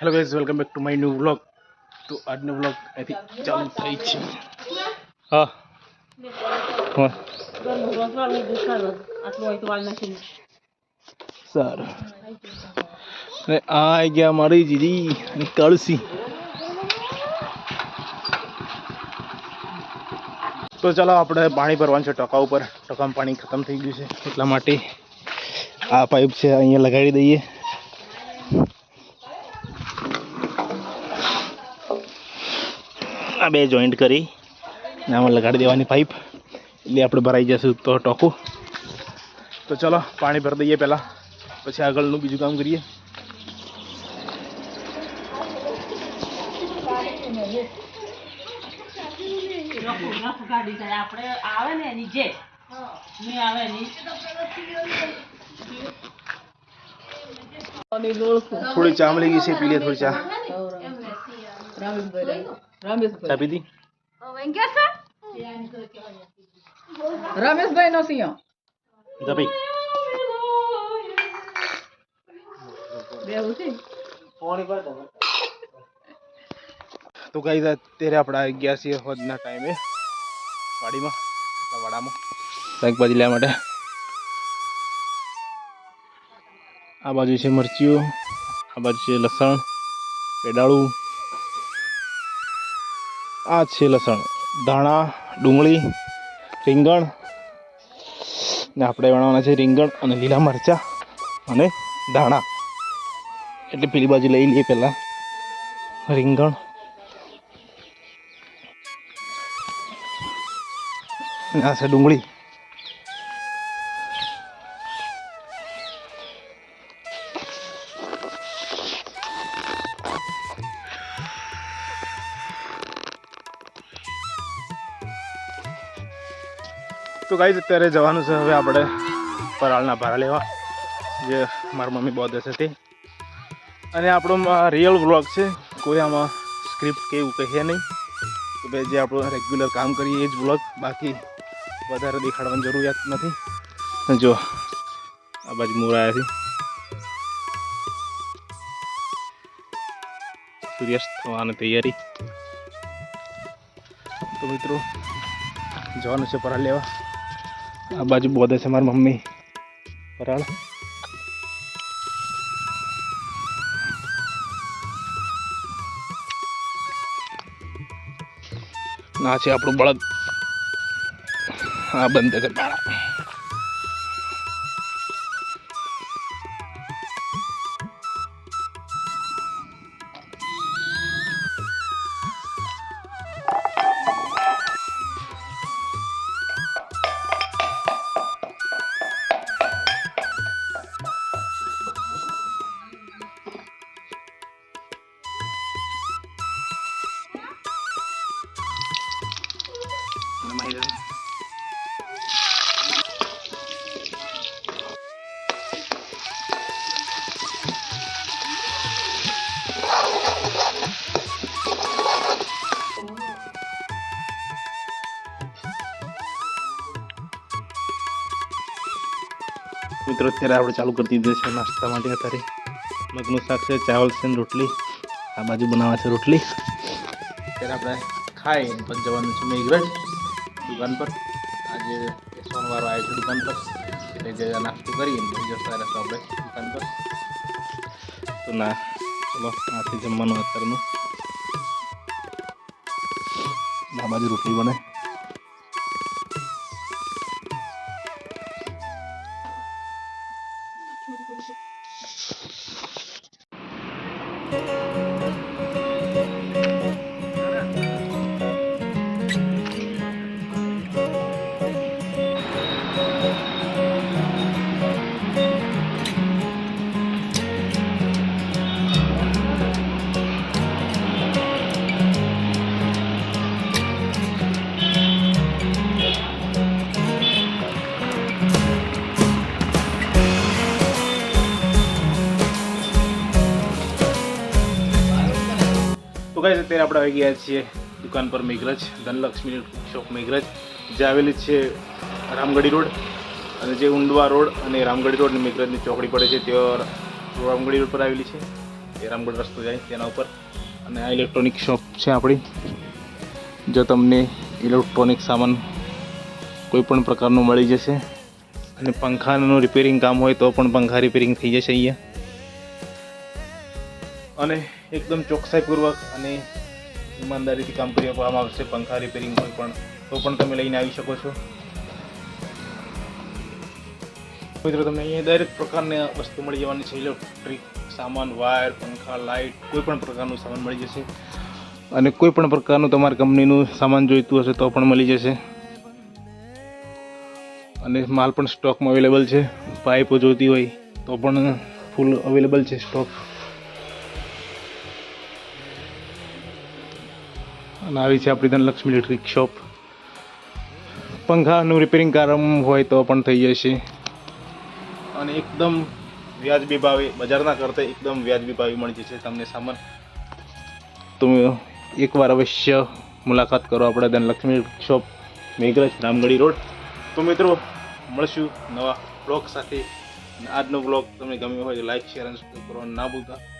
Hello guys welcome back to my new vlog તો આજનો vlog અહીંથી ચાલુ થઈ છે હા સારું અને આ આવી ગયા મારી જીજી અને કળસી તો ચાલો આપણે પાણી ભરવાનું છે ટકા ઉપર, ટકામાં પાણી ખતમ થઈ ગયું છે એટલા માટે આ પાઇપ છે, અહીંયા લગાડી દઈએ. આ બે જોઈન્ટ કરી. ને આમાં લગાડી દેવાની પાઇપ એટલે આપણે ભરાઈ જશે તો ટોકું. તો ચલો, પાણી ભરી દઈએ પહેલાં. પછી આગળનું બીજું કામ કરીએ. આપણે થોડી ચા મળી ગઈ છે, પી થોડી ચા. પીધી રમેશભાઈ નો સિંહ. જા ભાઈ બેવું છે. તો કઈ અત્યારે આપણે આવી ગયા છીએ હોદના ટાઈમે વાડીમાં વાડામાં. શાકભાજી લેવા માટે. આ બાજુ છે મરચીઓ આ બાજુ છે લસણ પેડાળું. આ છે લસણ. ધાણા, ડુંગળી, રીંગણ. ને આપણે વણાવવાના છે રીંગણ અને લીલા મરચાં અને ધાણા. એટલે પેલી બાજુ લઈ લઈએ પહેલાં. રીંગણ. આ છે ડુંગળી. તો ગાઈઝ અત્યારે જવાનું છે હવે આપણે પરાળના ભારા લેવા, જે મારી મમ્મી બહુ હશે તે અને આપણો રિયલ વ્લોગ છે, કોઈ આમાં સ્ક્રિપ્ટ કે એવું કહીએ નહીં. કે ભાઈ જે આપણું રેગ્યુલર કામ કરીએ, એ જ વ્લોગ બાકી વધારે દેખાડવાની જરૂરિયાત નથી. જો, આ બાજુ મોરાયાથી છે સૂર્યાસ્ત થવાની તૈયારી. તો મિત્રો, જવાનું છે પરાળ લેવા. આ બાજુ બોધે છે મારી મમ્મી. પરાળ. ના છે આપણું બળદ. હા બંધ છે પાળા મિત્રો, અત્યારે આપણે ચાલુ કરી દીધું છે નાસ્તા માટે અત્યારે. મગનું શાક છે, ચાવલ છે ને રોટલી. આ બાજુ બનાવવા છે રોટલી. અત્યારે આપણે ખાઈ પણ જવાનું છે મેઘરજ. દુકાન પર આજે સોમવારો આવ્યો છે દુકાન પર એટલે જે નાસ્તો કરીએ પછી જતા રહેશું આપણે દુકાન પર તો ના, ચલો, આથી જમવાનું અત્યારનું. આ બાજુ રોટલી બને. તો ગાઈઝ અત્યારે આપણે આવી ગયા છીએ દુકાન પર મેઘરજ, ધનલક્ષ્મી શોપ મેઘરજ, જે આવેલી છે રામગઢી રોડ. અને જે ઉંડવા રોડ અને રામગઢી રોડ અને મેઘરજની ચોકડી પડે છે, ત્યાં રામગઢી રોડ પર આવેલી છે. એ રામગઢ રસ્તો જાય તેના ઉપર. અને આ ઇલેક્ટ્રોનિક શોપ છે આપણી. જો તમને ઇલેક્ટ્રોનિક સામાન કોઈ પણ પ્રકારનું મળી જશે અને પંખાનું રિપેરિંગ કામ હોય તો પણ પંખા રિપેરિંગ થઈ જશે અહીંયા. અને એકદમ ચોકસાઈપૂર્વક અને ઈમાનદારીથી કામ કરી આપવામાં આવશે, પંખા રિપેરિંગ હોય પણ, તો પણ તમે લઈને આવી શકો છો. મિત્રો, તમને અહીંયા દરેક પ્રકારની વસ્તુ મળી જવાની છે ઇલેક્ટ્રિક સામાન વાયર પંખા લાઇટ કોઈ પણ પ્રકારનું સામાન મળી જશે. અને કોઈ પણ પ્રકારનું તમારી કંપનીનું સામાન જોઈતું હશે તો પણ મળી જશે. અને માલ પણ સ્ટોકમાં અવેલેબલ છે. પાઇપો જોઈતી હોય તો પણ ફૂલ અવેલેબલ છે સ્ટોક અને આવી છે આપણી ધનલક્ષ્મી ઇલેક્ટ્રિક શોપ. પંખાનું રિપેરિંગ કામ હોય તો પણ થઈ જશે. અને એકદમ વ્યાજબી ભાવે, બજારના કરતાં એકદમ વ્યાજબી ભાવે મળી જશે તમને સામાન. તમે એકવાર અવશ્ય મુલાકાત કરો આપણે ધનલક્ષ્મી શોપ, મેઘરજ, રામગઢી રોડ. તો મિત્રો, મળશું નવા બ્લોગ સાથે. આજનો બ્લોગ તમને ગમ્યો હોય તો લાઈક શેર અને સબસ્ક્રાઈબ કરવાનું ના ભૂલતા.